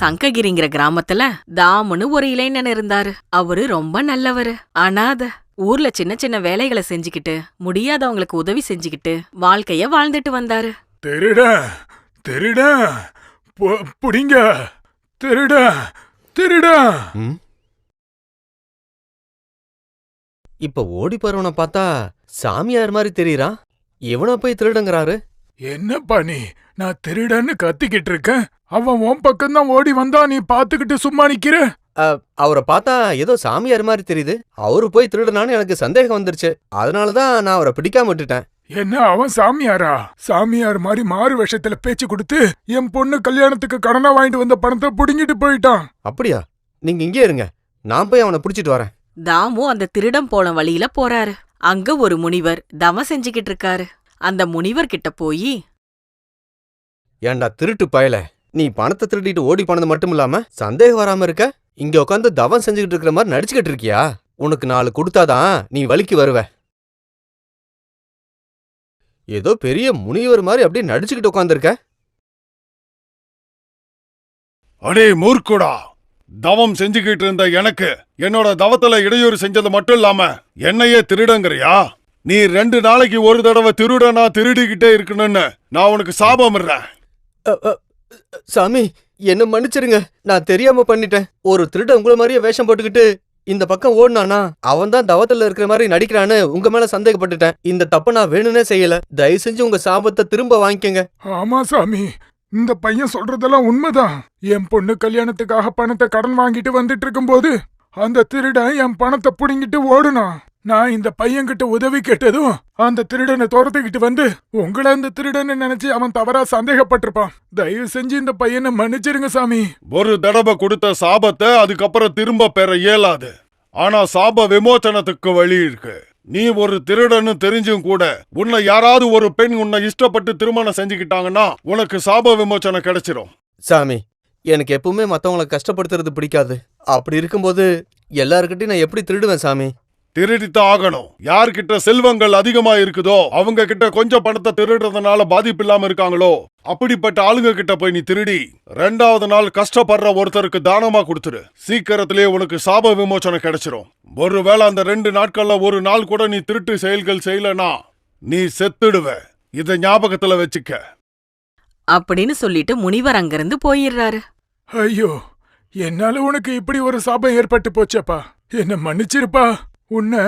சங்ககிரிங்கிற கிராமத்துல தாமுன்னு ஒரு இளைஞன் இருந்தாரு. அவரு ரொம்ப நல்லவரு. அனாத ஊர்ல சின்ன சின்ன வேலைகளை செஞ்சுக்கிட்டு முடியாதவங்களுக்கு உதவி செஞ்சுக்கிட்டு வாழ்க்கைய வாழ்ந்துட்டு வந்தாரு. திருட திருட புடிங்க. திருட திருட? இப்ப ஓடி போறவன பார்த்தா சாமியார் மாதிரி தெரியறான் இவனை போய் திருடுங்கறாரு. என்னப்பா நீ நான் திருடன்னு கத்திக்கிட்டு இருக்கேன். அவன் உன் பக்கம்தான் ஓடி வந்தா நீ பாத்துக்கிட்டு சும்மா நிக்கிற? அவரை பார்த்தா ஏதோ சாமியார் மாதிரி தெரியுது. அவரு போய் திருடனான்னு எனக்கு சந்தேகம் வந்துருச்சு. அதனால தான் நான் அவரை பிடிக்காம விட்டுட்டேன். என்ன அவன் சாமியாரா? சாமியார் மாதிரி மாறு வேஷத்துல பேச்சு கொடுத்து என் பொண்ணு கல்யாணத்துக்கு கடனா வாங்கிட்டு வந்த பணத்தை புடுங்கிட்டு போயிட்டான். அப்படியா? நீங்க இங்கே இருங்க. நான் போய் அவனை பிடிச்சிட்டு வரேன். தாமு அந்த திருடம் போன வழியில போறாரு. அங்க ஒரு முனிவர் தவம் செஞ்சுக்கிட்டு இருக்காரு. அந்த முனிவர் கிட்ட போய் ஏன்டா திருட்டு பயல? நீ பணத்தை திருடிட்டு ஓடி போனது மட்டும் இல்லாம சந்தேகம் வராம இருக்க? இங்க உட்காந்து தவம் செஞ்சுக்கிட்டு இருக்கிற மாதிரி நடிச்சுக்கிட்டு இருக்கியா? உனக்கு நாலு கொடுத்தாதான் நீ வலிக்கு வருவ. ஏதோ பெரிய முனிவர் மாதிரி அப்படியே நடிச்சுக்கிட்டு உட்காந்துருக்க அடே மூர்க்குடா தவம் செஞ்சுக்கிட்டு இருந்த எனக்கு என்னோட தவத்துல இடையூறு செஞ்சது மட்டும் இல்லாம என்னையே திருடங்கறியா? நீ ரெண்டு நாளைக்கு ஒரு தடவை திருடனா திருடிக்கிட்டே இருக்கணும்னு நான் உனக்கு சாபம் சாமி என்ன மன்னிச்சிருங்க. நான் தெரியாம பண்ணிட்டேன். ஒரு திருடன் உங்கள மாதிரியே வேஷம் போட்டுக்கிட்டு இந்த பக்கம் ஓடுனானா அவன் தான் தவத்துல இருக்கிற மாதிரி நடிக்கிறான்னு உங்க மேல சந்தேகப்பட்டுட்டேன். இந்த தப்ப நான் வேணும்னே செய்யல. தயவு செஞ்சு உங்க சாபத்தை திரும்ப வாங்கிக்கங்க. ஆமா சாமி. இந்த பையன் சொல்றதெல்லாம் உண்மைதான். என் பொண்ணு கல்யாணத்துக்காக பணத்தை கடன் வாங்கிட்டு வந்துட்டு இருக்கும்போது அந்த திருடன் என் பணத்தை புடுங்கிட்டு ஓடுனான். நான் இந்த பையன்கிட்ட உதவி கேட்டதும் அந்த திருடனை துரத்துக்கிட்டு வந்து உங்களை அந்த திருடனை நினைச்சு அவன் தவறா சந்தேகப்பட்டிருப்பான். தயவு செஞ்சு இந்த பையனை மன்னிச்சிருங்க சாமி. ஒரு தடவை கொடுத்த சாபத்தை அதுக்கப்புறம் திரும்ப பெற இயலாது. ஆனா சாப விமோச்சனத்துக்கு வழி இருக்கு. நீ ஒரு திருடன்னு தெரிஞ்சும் கூட உன்னை யாராவது ஒரு பெண் உன்னை இஷ்டப்பட்டு திருமணம் செஞ்சுக்கிட்டாங்கன்னா உனக்கு சாப விமோச்சனம் கிடைச்சிரும். சாமி எனக்கு எப்பவுமே மத்தவங்கள கஷ்டப்படுத்துறது பிடிக்காது. அப்படி இருக்கும்போது எல்லாருக்கிட்டையும் நான் எப்படி திருடுவேன் சாமி? திருடித்தான் ஆகணும் யார்கிட்ட செல்வங்கள் அதிகமா இருக்குதோ அவங்க கிட்ட கொஞ்சம் பணத்தை திருடுறதுனால பாதிப்பு இல்லாம இருக்காங்களோ அப்படிப்பட்ட ஆளுங்க கிட்ட போய் நீ திருடி ரெண்டாவது நாள் கஷ்டப்படுற ஒருத்தருக்கு தானமா கொடுத்துரு. சீக்கிரத்திலே உனக்கு சாப விமோச்சனம் கிடைச்சிரும். ஒருவேளை அந்த ரெண்டு நாட்கள்ல ஒரு நாள் கூட நீ திருட்டு செயல்கள் செய்யலனா நீ செத்துடுவ. இத ஞாபகத்துல வச்சுக்க. அப்படின்னு சொல்லிட்டு முனிவர் அங்கிருந்து போயிடுறாரு. ஐயோ என்னால உனக்கு இப்படி ஒரு சாபம் ஏற்பட்டு போச்சேப்பா. என்ன மன்னிச்சிருப்பா. உன்னை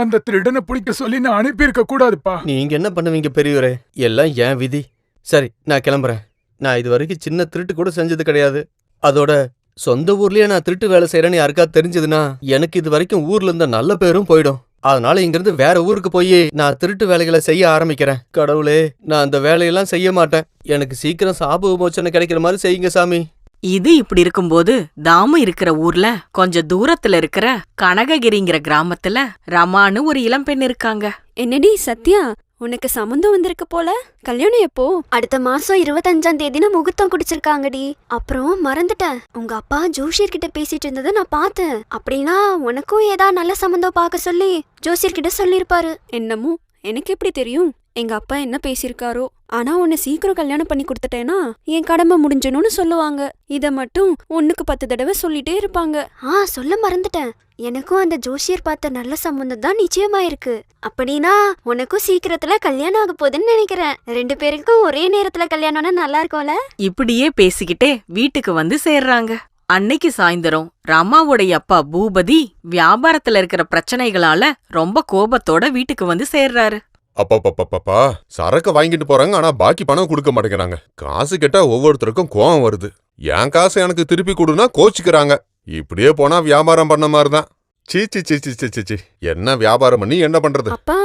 அந்த திருடனை பிடிக்க சொல்லி நான் அனுப்பியிருக்க கூடாதுப்பா. நீங்க என்ன பண்ணுவீங்க பெரியவரே எல்லாம் என் விதி. சரி நான் கிளம்புறேன். நான் இது வரைக்கும் சின்ன திருட்டு கூட செஞ்சது கிடையாது. அதோட சொந்த ஊர்லயே நான் திருட்டு வேலை செய்யறேன்னு யாருக்கா தெரிஞ்சதுன்னா எனக்கு இது வரைக்கும் ஊர்ல இருந்த நல்ல பேரும் போயிடும். அதனால இங்கிருந்து வேற ஊருக்கு போய் நான் திருட்டு வேலைகளை செய்ய ஆரம்பிக்கிறேன். கடவுளே நான் அந்த வேலையெல்லாம் செய்ய மாட்டேன். எனக்கு சீக்கிரம் சாப மோச்சனை கிடைக்கிற மாதிரி செய்யுங்க சாமி. இது இப்படி இருக்கும்போது தாமு இருக்கிற ஊர்ல கொஞ்சம் தூரத்துல இருக்கிற கனககிரிங்கிற கிராமத்துல ரமான்னு ஒரு இளம்பெண் இருக்காங்க. என்னடி சத்யா உனக்கு சம்மந்தம் வந்திருக்கு போல? கல்யாணம் எப்போ? அடுத்த மாசம் இருபத்தஞ்சாம் தேதினா முகூர்த்தம் குடிச்சிருக்காங்கடி. அப்புறம் மறந்துட்டேன். உங்க அப்பா ஜோஷியர்கிட்ட பேசிட்டு இருந்ததை நான் பார்த்தேன். அப்படின்னா உனக்கும் ஏதா நல்ல சம்மந்தம் பார்க்க சொல்லி ஜோசியர்கிட்ட சொல்லியிருப்பாரு. சொல்லிருப்பாரு என்னமோ எனக்கு எப்படி தெரியும்? எங்க அப்பா என்ன பேசியிருக்காரோ? ஆனா உன்னை சீக்கிரம் கல்யாணம் பண்ணி கொடுத்துட்டேனா என் கடமை முடிஞ்சணும்னு சொல்லுவாங்க. இத மட்டும் ஒண்ணுக்கு பத்து தடவை சொல்லிட்டே இருப்பாங்க. ஆ சொல்ல மறந்துட்டேன். எனக்கும் அந்த ஜோசியர் பார்த்த நல்ல சம்மந்தம் தான் நிச்சயமாயிருக்கு. அப்படின்னா உனக்கும் சீக்கிரத்துல கல்யாணம் ஆக போகுதுன்னு நினைக்கிறேன். ரெண்டு பேருக்கும் ஒரே நேரத்துல கல்யாணம்னா நல்லா இருக்கும்ல? இப்படியே பேசிக்கிட்டே வீட்டுக்கு வந்து சேர்றாங்க. அன்னைக்கு சாயந்தரம் ரமாவுடைய அப்பா பூபதி வியாபாரத்துல இருக்கிற பிரச்சனைகளால ரொம்ப கோபத்தோட வீட்டுக்கு வந்து சேர்றாரு. அப்பப்பப்பப்பா சரக்கு வாங்கிட்டு போறாங்க ஆனா பாக்கி பணம் கொடுக்க மாட்டேங்கிறாங்க. காசு கேட்டா ஒவ்வொருத்தருக்கும் கோவம் வருது. என் காசு எனக்கு திருப்பி கொடுனா கோச்சிக்கிறாங்க. இப்படியே போனா வியாபாரம் பண்ண மாதிரி தான் சீ சீ சீ சீ சீ, சீ சீ. என்ன வியாபாரம் பண்ணி என்ன பண்றது? அப்பா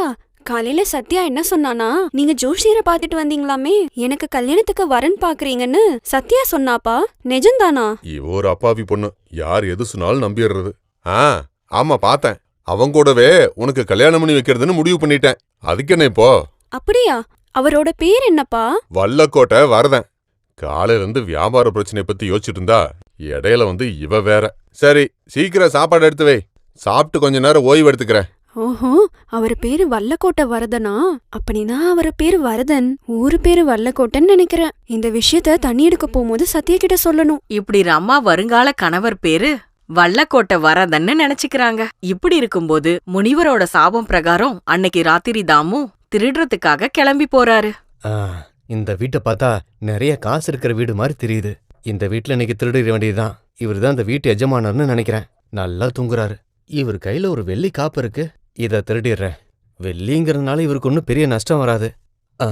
காலையில சத்யா என்ன சொன்னானா? நீங்க ஜோஷியரை பாத்துட்டு வந்தீங்களாமே? எனக்கு கல்யாணத்துக்கு வரன் பாக்குறீங்கன்னு சத்யா சொன்னாப்பா? நிஜம்தானா? இவ ஒரு அப்பாவி பொண்ணு. யார் எது சொன்னாலும் நம்பிடுறது. ஆ ஆமா பார்த்தேன். அவங்க கூடவே உனக்கு கல்யாணம் பண்ணி வைக்கிறதுன்னு முடிவு பண்ணிட்டேன். அதுக்கு என்ன இப்போ? அப்படியா? அவரோட பேர் என்னப்பா? வல்லக்கோட்டை வரதன். காலையில இருந்து வியாபார பிரச்சனையை பத்தி யோசிச்சுட்டு இருந்தா இடையில வந்து இவ வேற. சரி சீக்கிரம் சாப்பாடு எடுத்து வை. சாப்பிட்டு கொஞ்ச நேரம் ஓய்வு எடுத்துக்கிறேன். ஓஹோ அவர் பேரு வல்லக்கோட்டை வரதனா? அப்படின்னா அவர் பேரு வரதன். ஊரு பேரு வல்லக்கோட்டைன்னு நினைக்கிறேன். இந்த விஷயத்த தண்ணி எடுக்க போகும்போது சத்யா கிட்ட சொல்லணும். இப்படி ரம்மா வருங்கால கணவர் பேரு வல்லக்கோட்டை வரதன்னு நினைச்சுக்கிறாங்க. இப்படி இருக்கும்போது முனிவரோட சாபம் பிரகாரம் அன்னைக்கு ராத்திரி தாமு திருடுறதுக்காக கிளம்பி போறாரு. ஆ, இந்த வீட்டை பார்த்தா நிறைய காசு இருக்கிற வீடு மாதிரி தெரியுது. இந்த வீட்ல இன்னைக்கு திருடிட வேண்டியதுதான். இவர் தான் இந்த வீட்டு எஜமானர்னு நினைக்கிறேன். நல்லா தூங்குறாரு. இவர் கையில ஒரு வெள்ளி காப்பு இருக்கு. இத திருடிடுறேன். வெள்ளிங்கிறதுனால இவருக்கு ஒன்றும் பெரிய நஷ்டம் வராது. ஆ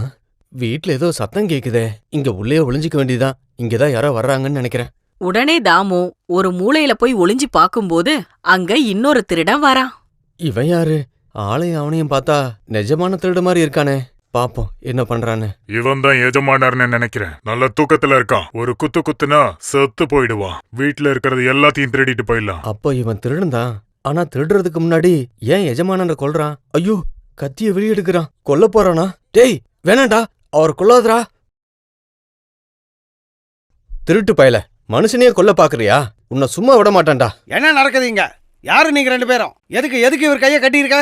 வீட்ல ஏதோ சத்தம் கேக்குதே. இங்க உள்ளே ஒளிஞ்சிக்க வேண்டியதுதான். இங்கதான் யாரோ வர்றாங்கன்னு நினைக்கிறேன். உடனே தாமு ஒரு மூலையில போய் ஒளிஞ்சு பாக்கும்போது அங்க இன்னொரு திருடன் வரான். இவன் யாரு? ஆளையும் அவனையும் பார்த்தா நிஜமான திருடு மாதிரி இருக்கானே. பாப்போம் என்ன பண்றான்னு. இவன் தான் எஜமானர்னு நினைக்கிறேன். நல்ல தூக்கத்துல இருக்கான். ஒரு குத்து குத்துனா செத்து போயிடுவான். வீட்ல இருக்கிறது எல்லாத்தையும் திருடிட்டு போயிடலாம். அப்போ இவன் திருடுந்தான் ஆனா திருடுறதுக்கு முன்னாடி ஏன் எஜமானனை கொல்றான்? ஐயோ கத்திய வெளியெடுக்கிறான். கொல்ல போறானா? டேய் வேணாண்டா அவர் கொல்லாதரா திருட்டு பயல மனுஷனையே கொல்ல பாக்குறியா? உன்னை சும்மா விட மாட்டான்டா. என்ன நடக்குதுங்க யாரு நீங்க ரெண்டு பேரும்? எதுக்கு எதுக்கு இவர் கையை கட்டியிருக்க?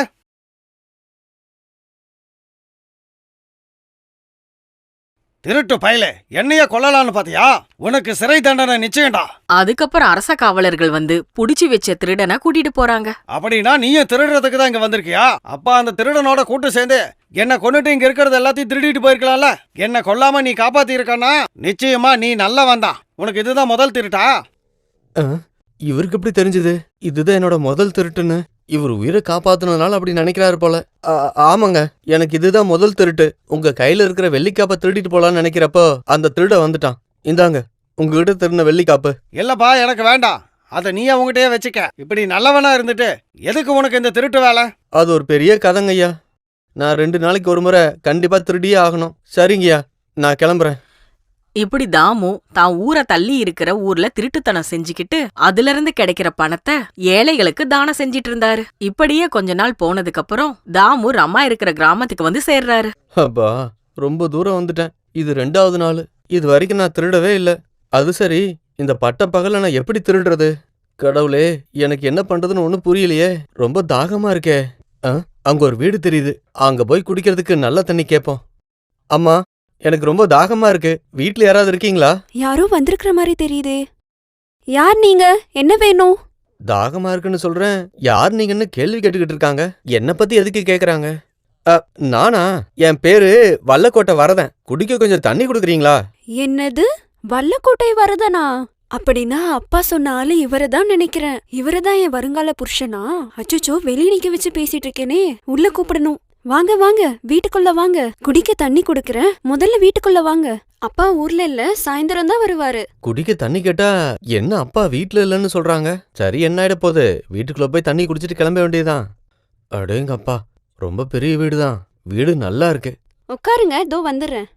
திருட்டு பயலே என்னைய கொல்லலான்னு பாத்தியா? உனக்கு சிறை தண்டனை நிச்சயம்டா. அதுக்கப்புறம் அரச காவலர்கள் வந்து புடிச்சு வச்ச திருடனை கூட்டிட்டு போறாங்க. அப்படின்னா நீயும் திருடுறதுக்கு தான் இங்க வந்திருக்கியா? அப்பா அந்த திருடனோட கூட்டு சேர்ந்து என்ன கொன்னுட்டு இங்க இருக்கிறது எல்லாத்தையும் திருடிட்டு போயிருக்கலாம்ல? என்ன கொல்லாம நீ காப்பாத்தி இருக்கனா நிச்சயமா நீ நல்லவன் தான். உனக்கு இதுதான் முதல் திருட்டா? இவருக்கு எப்படி தெரிஞ்சது? இதுதான் என்னோட முதல் திருட்டுன்னு. இவர் உயிரை காப்பாத்துனதுனால அப்படி நினைக்கிறாரு போல. ஆமாங்க. எனக்கு இதுதான் முதல் திருட்டு. உங்க கையில இருக்கிற வெள்ளிக்காப்பை திருடிட்டு போலான்னு நினைக்கிறப்போ அந்த திருட வந்துட்டான். இந்தாங்க உங்ககிட்ட திருடின வெள்ளிக்காப்பு. இல்லப்பா எனக்கு வேண்டாம். அதை நீ அவங்ககிட்டயே வச்சுக்க. இப்படி நல்லவனா இருந்துட்டு எதுக்கு உனக்கு இந்த திருட்டு வேலை? அது ஒரு பெரிய கதைங்கய்யா நான் ரெண்டு நாளைக்கு ஒரு முறை கண்டிப்பா திருடியே ஆகணும். சரிங்கய்யா நான் கிளம்புறேன். இப்படி தாமு தான் ஊரை தள்ளி இருக்கிற ஊர்ல திருட்டுத்தனம் செஞ்சுக்கிட்டு அதுல இருந்து கிடைக்கிற பணத்தை ஏழைகளுக்கு தானம் செஞ்சிட்டு இருந்தாரு இப்படியே கொஞ்ச நாள் போனதுக்கு அப்புறம் தாமு ரம்மா இருக்கிற கிராமத்துக்கு வந்து சேர்றாரு. அப்பா ரொம்ப தூரம் வந்துட்டேன். இது ரெண்டாவது நாள். இது வரைக்கும் நான் திருடவே இல்ல. அது சரி இந்த பட்ட பகல நான் எப்படி திருடுறது? கடவுளே எனக்கு என்ன பண்றதுன்னு ஒன்றும் புரியலையே. ரொம்ப தாகமா இருக்கே. ஆ, அங்க ஒரு வீடு தெரியுது. அங்க போய் குடிக்கிறதுக்கு நல்ல தண்ணி கேட்போம் அம்மா எனக்கு ரொம்ப தாகமா இருக்கு. வீட்ல யாராவது இருக்கீங்களா? யாரோ வந்திருக்கிற மாதிரி தெரியுதே. யார் நீங்க? என்ன வேணும்? தாகமா இருக்குன்னு சொல்றேன். யார் நீங்கன்னு கேள்வி கேட்டுக்கிட்டு இருக்காங்க. என்ன பத்தி எதுக்கு கேக்குறாங்க? அ, நானா? என் பேரு வல்லக்கோட்டை வரதன். குடிக்க கொஞ்சம் தண்ணி கொடுக்குறீங்களா? என்னது? வல்லக்கோட்டை வரதனா? அப்படின்னா அப்பா சொன்ன ஆளு இவரை தான் நினைக்கிறேன். இவரை தான் என் வருங்கால புருஷனா? அச்சோ வெளிய நிக்க வச்சு பேசிட்டு இருக்கேனே. உள்ள கூப்பிடணும். வாங்க வாங்க வீட்டுக்குள்ள வாங்க. குடிக்க தண்ணி குடுக்கறேன். முதல்ல வீட்டுக்குள்ள வாங்க. அப்பா ஊர்ல இல்ல சாயந்தரம் தான் வருவாரு. குடிக்க தண்ணி கேட்டா என்ன அப்பா வீட்ல இல்லைன்னு சொல்றாங்க? சரி என்ன ஆயிட போகுது? வீட்டுக்குள்ள போய் தண்ணி குடிச்சிட்டு கிளம்ப வேண்டியதுதான். அடேங்க அப்பா ரொம்ப பெரிய வீடு தான் வீடு நல்லா இருக்கு. உட்காருங்க இதோ வந்துடுறேன்.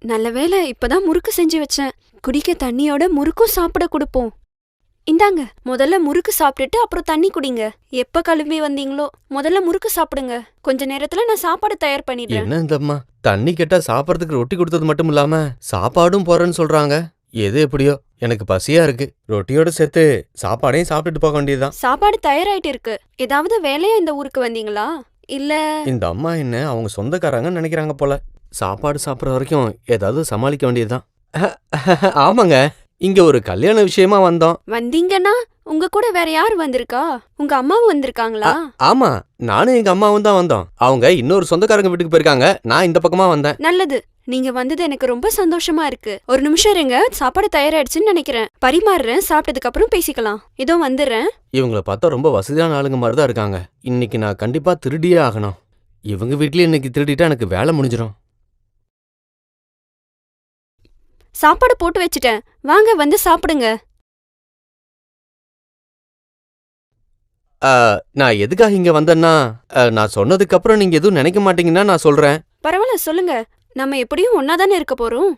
நல்ல வேளை இப்பதான் முறுக்கு செஞ்சு வச்சேன். குடிக்க தண்ணியோட முறுக்கும் சாப்பிட கொடுப்போம். இந்தாங்க முதல்ல முறுக்கு சாப்பிட்டுட்டு அப்புறம் தண்ணி குடிங்க. எப்ப கிளம்பி வந்தீங்களோ முதல்ல முறுக்கு சாப்பிடுங்க. கொஞ்ச நேரத்துல நான் சாப்பாடு தயார் பண்ணிடுறேன். என்ன இந்த அம்மா? தண்ணி கேட்டா சாப்பிட்றதுக்கு ரொட்டி கொடுத்தது மட்டும் இல்லாம சாப்பாடும் போறேன்னு சொல்றாங்க. எது எப்படியோ எனக்கு பசியா இருக்கு. ரொட்டியோட சேர்த்து சாப்பாடையும் சாப்பிட்டுட்டு போக வேண்டியதுதான். சாப்பாடு தயாராயிட்டு இருக்கு. ஏதாவது வேலையா இந்த ஊருக்கு வந்தீங்களா? இல்ல இந்த அம்மா என்ன அவங்க சொந்தக்காரங்கன்னு நினைக்கிறாங்க போல. சாப்பாடு சாப்பிட்ற வரைக்கும் ஏதாவது சமாளிக்க வேண்டியதுதான். ஆமாங்க. இங்க ஒரு கல்யாண விஷயமா வந்தோம். வந்தீங்கன்னா உங்க கூட வேற யார் வந்திருக்கா? உங்க அம்மாவும் வந்திருக்காங்களா? ஆமா. நானும் எங்க அம்மாவும் தான் வந்தோம். அவங்க இன்னொரு சொந்தக்காரங்க வீட்டுக்கு போயிருக்காங்க. நான் இந்த பக்கமா வந்தேன். நல்லது. நீங்க வந்தது எனக்கு ரொம்ப சந்தோஷமா இருக்கு. ஒரு நிமிஷம் இருங்க. சாப்பாடு தயாராயிடுச்சுன்னு நினைக்கிறேன். பரிமாறுறேன். சாப்பிட்டதுக்கு அப்புறம் பேசிக்கலாம். இதோ வந்துடுறேன். இவங்கள பார்த்தா ரொம்ப வசதியான ஆளுங்க மாதிரி தான் இருக்காங்க. இன்னைக்கு நான் கண்டிப்பா திருடியே ஆகணும். இவங்க வீட்லயே இன்னைக்கு திருடிட்டா எனக்கு வேலை முடிஞ்சிடும் சாப்பாடு போட்டு வச்சுட்டேன். வாங்க வந்து சாப்பிடுங்க. நான் எதுக்காக இங்க வந்தேன்னா நான் சொன்னதுக்கு அப்புறம் நீங்க எதுவும் நினைக்க மாட்டீங்கன்னா நான் சொல்றேன். பரவாயில்ல சொல்லுங்க. நம்ம எப்படியும் ஒன்னா தானே இருக்க போறோம்?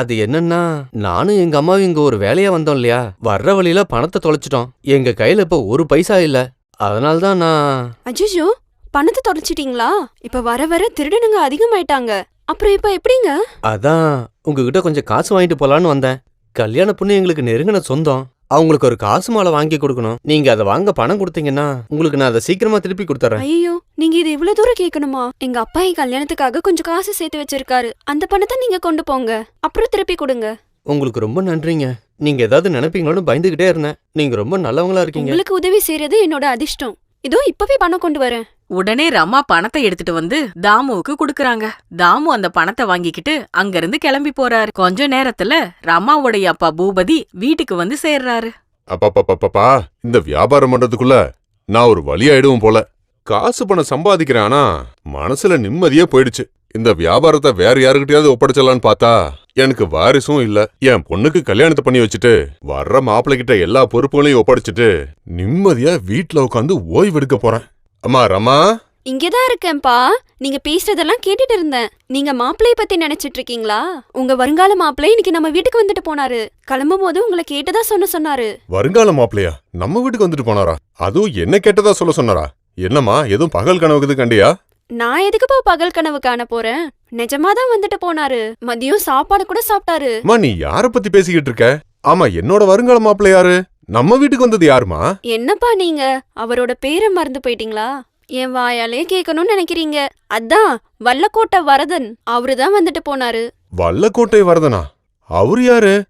அது என்னன்னா நானும் எங்க அம்மாவும் இங்க ஒரு வேலையா வந்தோம் இல்லையா? வர்ற வழியில பணத்தை தொலைச்சிட்டோம். எங்க கையில இப்ப ஒரு பைசா இல்ல. அதனால தான் நான் அஜிஜோ பணத்தை தொலைச்சிட்டீங்களா? இப்ப வர வர திருடனுங்க அதிகமாயிட்டாங்க. அப்புறம் இப்ப எப்படிங்க? அதான் உங்ககிட்ட கொஞ்சம் காசு வாங்கிட்டு போலான்னு வந்தேன். கல்யாண பொண்ணு எங்களுக்கு நெருங்கின சொந்தம். அவங்களுக்கு ஒரு காசு மாலை வாங்கி கொடுக்கணும். நீங்க அதை வாங்க பணம் கொடுத்தீங்கன்னா உங்களுக்கு நான் அதை சீக்கிரமா திருப்பி கொடுத்துறேன். ஐயோ நீங்க இது இவ்வளவு தூரம் கேட்கணுமா? எங்க அப்பா என் கல்யாணத்துக்காக கொஞ்சம் காசு சேர்த்து வச்சிருக்காரு. அந்த பணத்தை நீங்க கொண்டு போங்க. அப்புறம் திருப்பி கொடுங்க. உங்களுக்கு ரொம்ப நன்றிங்க. நீங்க ஏதாவது நினைப்பீங்களோன்னு பயந்துகிட்டே இருந்தேன். நீங்க ரொம்ப நல்லவங்களா இருக்கீங்க. உங்களுக்கு உதவி செய்யறது என்னோட அதிர்ஷ்டம். இதோ இப்பவே பணம் கொண்டு வரேன். உடனே ரமா பணத்தை எடுத்துட்டு வந்து தாமுவுக்கு குடுக்கறாங்க. தாமு அந்த பணத்தை வாங்கிக்கிட்டு அங்கிருந்து கிளம்பி போறாரு. கொஞ்ச நேரத்துல ரமாவுடைய அப்பா பூபதி வீட்டுக்கு வந்து சேர்றாரு. அப்பா இந்த வியாபாரம் பண்றதுக்குள்ள நான் ஒரு வழியாயிடுவோம் போல. காசு பணம் சம்பாதிக்கிறேன் ஆனா மனசுல நிம்மதியே போயிடுச்சு. இந்த வியாபாரத்தை வேற யாருக்கிட்டயாவது ஒப்படைச்சலான்னு பார்த்தா எனக்கு வாரிசும் இல்ல. என் பொண்ணுக்கு கல்யாணத்தை பண்ணி வச்சுட்டு வர்ற மாப்பிள்ளை கிட்ட எல்லா பொறுப்புகளையும் ஒப்படைச்சிட்டு நிம்மதியா வீட்ல உட்காந்து ஓய்வெடுக்க போறேன். அம்மா ரமா? இங்கதான் இருக்கேன்பா நீங்க பேசுறதெல்லாம் கேட்டுட்டு இருந்தேன். நீங்க மாப்பிள்ளைய பத்தி நினைச்சிட்டு இருக்கீங்களா? உங்க வருங்கால மாப்பிள்ளை இன்னைக்கு நம்ம வீட்டுக்கு வந்துட்டு போனாரு. கிளம்பும் போது உங்களை கேட்டதா சொன்ன சொன்னாரு. வருங்கால மாப்பிள்ளையா? நம்ம வீட்டுக்கு வந்துட்டு போனாரா? அதுவும் என்ன கேட்டதா சொல்ல சொன்னாரா? என்னம்மா எதுவும் பகல் கனவுக்கு கண்டியா? நான் எதுக்குப்பா பகல் கனவு காண போறேன்? நிஜமாதான் வந்துட்டு போனாரு. மதியம் சாப்பாடு கூட சாப்பிட்டாரு. அம்மா நீ யார பத்தி பேசிக்கிட்டு இருக்க? ஆமா என்னோட வருங்கால மாப்பிள்ளை யாரு? நம்ம வீட்டுக்கு வந்தது யாருமா? என்னப்பா நீங்க? அவரோட பேரை மறந்து போயிட்டீங்களா? என் வாயாலே கேட்கணும்னு நினைக்கிறீங்க. அதான் வல்லக்கோட்டை வரதன். அவருதான் வந்துட்டு போனாரு. வல்லக்கோட்டை வரதனா? அவரு யாரு?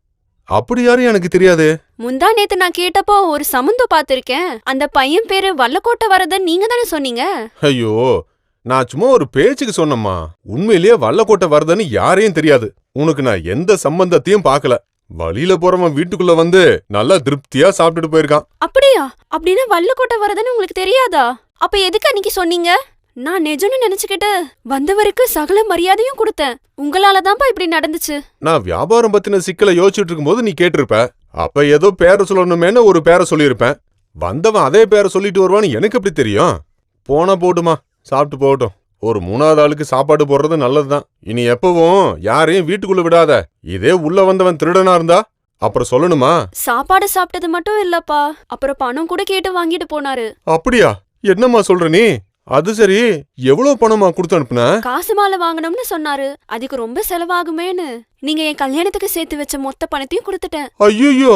அப்படி யாரு எனக்கு தெரியாது. முந்தா நேத்து நான் கேட்டப்போ ஒரு சம்மந்தம் பார்த்திருக்கேன். அந்த பையன் பேரு வல்லக்கோட்டை வரதன். நீங்க தானே சொன்னீங்க? ஐயோ நான் சும்மா ஒரு பேச்சுக்கு சொன்னம்மா. உண்மையிலேயே வல்லக்கோட்டை வரதன்னு யாரையும் தெரியாது. உனக்கு நான் எந்த சம்பந்தத்தையும் பார்க்கல. வழியில போறவன் வீட்டுக்குள்ள வந்து நல்லா திருப்தியா சாப்பிட்டுட்டு போயிருக்கான். அப்படியா? அப்படின்னா வல்லக்கோட்டை வரதன் உங்களுக்கு தெரியாதா? அப்ப எதுக்கு அன்னைக்கு சொன்னீங்க? நான் நிஜம்னு நினைச்சுக்கிட்டு வந்தவருக்கு சகல மரியாதையும் கொடுத்தேன். உங்களால தான்ப்பா இப்படி நடந்துச்சு. நான் வியாபாரம் பத்தின சிக்கலை யோசிச்சுட்டு இருக்கும்போது நீ கேட்டிருப்ப. அப்ப ஏதோ பேரை சொல்லணுமேனு ஒரு பேரை சொல்லியிருப்பேன். வந்தவன் அதே பேரை சொல்லிட்டு வருவான்னு எனக்கு எப்படி தெரியும்? போனா போட்டுமா. சாப்பிட்டு போகட்டும். ஒரு மூணாவது ஆளுக்கு சாப்பாடு போடுறது நல்லதுதான். இனி எப்பவும் யாரையும் வீட்டுக்குள்ள விடாத. இதே உள்ள வந்தவன் திருடனா இருந்தா? அப்புறம் சொல்லணுமா? சாப்பாடு சாப்பிட்டது மட்டும் இல்லப்பா. அப்புறம் பணம் கூட கேட்டு வாங்கிட்டு போனாரு. அப்படியா? என்னம்மா சொல்ற நீ? அது சரி. எவ்வளவு பணமா கொடுத்து அனுப்புன? காசு மாலை வாங்கணும்னு சொன்னாரு. அதுக்கு ரொம்ப செலவாகுமேன்னு. நீங்க என் கல்யாணத்துக்கு சேர்த்து வச்ச மொத்த பணத்தையும் கொடுத்துட்டேன். ஐயோ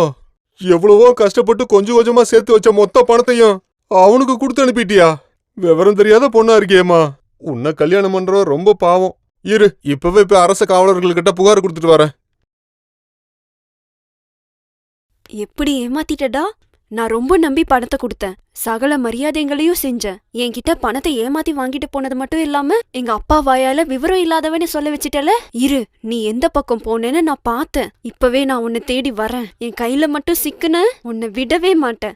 எவ்வளவோ கஷ்டப்பட்டு கொஞ்சம் கொஞ்சமா சேர்த்து வச்ச மொத்த பணத்தையும் அவனுக்கு கொடுத்து அனுப்பிட்டியா? விவரம் தெரியாத பொண்ணா இருக்கியேம்மா. உன்னை கல்யாணம் பண்றவ ரொம்ப பாவம். இரு இப்பவே இப்ப அரச காவலர்கள்கிட்ட புகார் கொடுத்துட்டு வரேன். எப்படி ஏமாத்திட்டடா? நான் ரொம்ப நம்பி பணத்தை கொடுத்தேன். சகல மரியாதைகளையும் செஞ்சேன். என்கிட்ட பணத்தை ஏமாத்தி வாங்கிட்டு போனது மட்டும் இல்லாம எங்க அப்பா வாயால விவரம் இல்லாதவன்னு சொல்ல வச்சிட்டல? இரு நீ எந்த பக்கம் போனேன்னு நான் பார்த்தேன். இப்பவே நான் உன்னை தேடி வரேன். என் கையில மட்டும் சிக்குன உன்னை விடவே மாட்டேன்.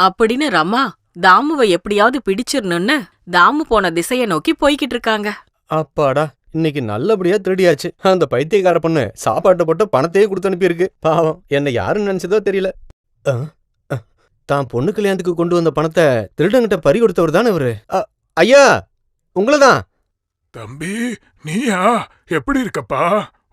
அப்படின்னு ரமா தாமுவை எப்படியாவது பிடிச்சிரணும்னு தாமு போன திசைய நோக்கி போய்கிட்டு இருக்காங்க அப்பாடா இன்னைக்கு நல்லபடியா திருடியாச்சு. அந்த பைத்தியக்கார பொண்ணு சாப்பாட்டை போட்டு பணத்தையே கொடுத்து அனுப்பியிருக்கு. பாவம் என்னை யாருன்னு நினைச்சதோ தெரியல. தான் பொண்ணு கல்யாணத்துக்கு கொண்டு வந்த பணத்தை திருடங்கிட்ட பறி கொடுத்தவர் தானே இவரு? ஐயா உங்களதான். தம்பி நீயா? எப்படி இருக்கப்பா?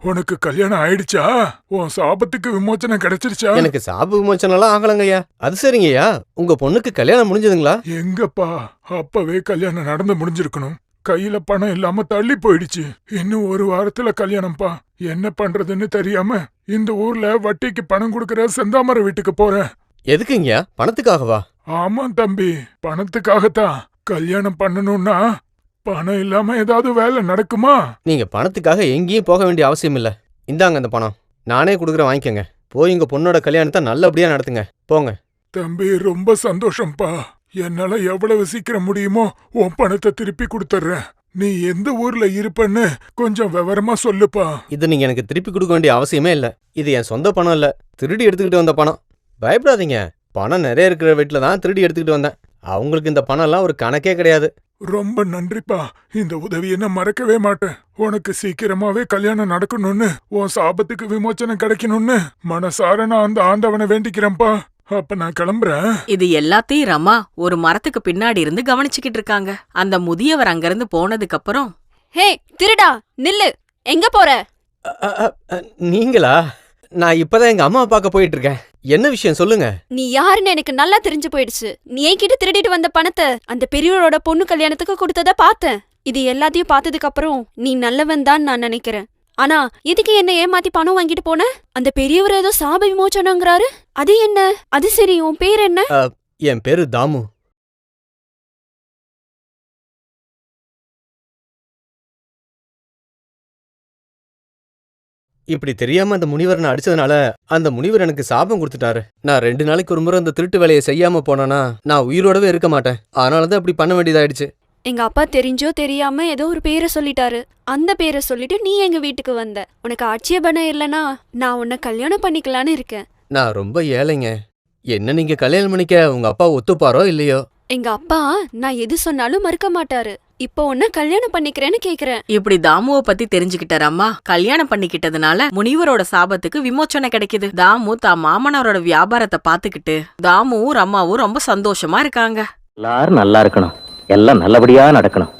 உனக்கு கல்யாணம் ஆயிடுச்சா? உன் சாபத்துக்கு விமோச்சனம் கிடைச்சிருச்சா? எனக்கு சாப விமோச்சனம்லாம் ஆகலங்கய்யா. அது சரிங்கய்யா. உங்க பொண்ணுக்கு கல்யாணம் முடிஞ்சதுங்களா? எங்கப்பா? அப்பவே கல்யாணம் நடந்து முடிஞ்சிருக்கணும். கையில பணம் இல்லாம தள்ளி போயிடுச்சு. இன்னும் ஒரு வாரத்துல கல்யாணம்ப்பா. என்ன பண்றதுன்னு தெரியாம இந்த ஊர்ல வட்டிக்கு பணம் கொடுக்கற செந்தாமரை வீட்டுக்கு போறேன். எதுக்குங்கய்யா? பணத்துக்காகவா? ஆமா தம்பி. பணத்துக்காகத்தான். கல்யாணம் பண்ணணும்னா பணம் இல்லாம ஏதாவது வேலை நடக்குமா? நீங்க பணத்துக்காக எங்கேயும் போக வேண்டிய அவசியம் இல்ல. இந்தாங்க அந்த பணம். நானே கொடுக்குறேன் வாங்கிக்கோங்க. போய் உங்க பொண்ணோட கல்யாணத்தை நல்லபடியா நடத்துங்க. போங்க. தம்பி ரொம்ப சந்தோஷம்ப்பா என்னால எவ்வளவு சீக்கிரம் முடியுமோ உன் பணத்தை திருப்பி கொடுத்துட்றேன் நீ எந்த ஊர்ல இருப்பன்னு கொஞ்சம் விவரமா சொல்லுப்பா. இது நீங்க எனக்கு திருப்பி கொடுக்க வேண்டிய அவசியமே இல்ல. இது என் சொந்த பணம் இல்ல. திருடி எடுத்துக்கிட்டு வந்த பணம். பயப்படாதீங்க. பணம் நிறைய இருக்கிற வீட்டில் தான் திருடி எடுத்துக்கிட்டு வந்தேன். அவங்களுக்கு இந்த பணம் எல்லாம் ஒரு கணக்கே கிடையாது. ரொம்ப நன்றிப்பா. இந்த உதவியை நான் மறக்கவே மாட்டேன். உனக்கு சீக்கிரமாவே கல்யாணம் நடக்கணும்னு உன் சாபத்துக்கு விமோச்சனம் கிடைக்கணும்னு மனசார நான் அந்த ஆண்டவனை வேண்டிக்கிறேன்ப்பா. அப்ப நான் கிளம்புறேன். இது எல்லாத்தையும் ரமா ஒரு மரத்துக்கு பின்னாடி இருந்து கவனிச்சுக்கிட்டு இருக்காங்க. அந்த முதியவர் அங்கிருந்து போனதுக்கு அப்புறம் ஹே திருடா நில்லு. எங்க போற? அ, அ, அ, அ, நீங்களா? நான் இப்பதான் எங்க அம்மா பார்க்க போயிட்டு இருக்கேன். என்ன விஷயம் சொல்லுங்க? நீ யாருன்னு எனக்கு நல்லா தெரிஞ்சு போயிடுச்சு. நீ என்கிட்ட திருடிட்டு வந்த பணத்தை அந்த பெரியவரோட பொண்ணு கல்யாணத்துக்கு கொடுத்தத பார்த்தேன். இது எல்லாத்தையும் பார்த்ததுக்கு அப்புறம் நீ நல்லவன் தான் நான் நினைக்கிறேன். ஆனா எதுக்கு என்ன ஏமாத்தி பணம் வாங்கிட்டு போன? அந்த பெரியவர் ஏதோ சாப விமோச்சனங்கிறாரு அது என்ன? அது சரி உன் பேர் என்ன? என் பேரு தாமு. இப்படி தெரியாம அந்த முனிவர் நான் அடிச்சதுனால அந்த முனிவர் எனக்கு சாபம் கொடுத்துட்டாரு. நான் ரெண்டு நாளைக்கு ஒரு முறை அந்த திருட்டு வேலையை செய்யாம போனேனா நான் உயிரோடவே இருக்க மாட்டேன். அதனாலதான் அப்படி பண்ண வேண்டியதாயிடுச்சு. எங்க அப்பா தெரிஞ்சோ தெரியாம ஏதோ ஒரு பேரை சொல்லிட்டாரு. அந்த பேரை சொல்லிட்டு நீ எங்க வீட்டுக்கு வந்த? உனக்கு ஆட்சேபணம் இல்லனா நான் உன்னை கல்யாணம் பண்ணிக்கலான்னு இருக்கேன். நான் ரொம்ப ஏழைங்க. என்ன நீங்க கல்யாணம் பண்ணிக்க உங்க அப்பா ஒத்துப்பாரோ இல்லையோ? எங்க அப்பா நான் எது சொன்னாலும் மறுக்க மாட்டாரு. இப்போ உன்னை கல்யாணம் பண்ணிக்கிறேன்னு கேக்குறேன். இப்படி தாமுவ பத்தி தெரிஞ்சுக்கிட்ட ரம்மா கல்யாணம் பண்ணிக்கிட்டதுனால முனிவரோட சாபத்துக்கு விமோச்சனை கிடைக்குது. தாமு தான் மாமனாரோட வியாபாரத்தை பாத்துக்கிட்டு தாமுவும் ரம்மாவும் ரொம்ப சந்தோஷமா இருக்காங்க. எல்லாரும் நல்லா இருக்கணும். எல்லாம் நல்லபடியா நடக்கணும்.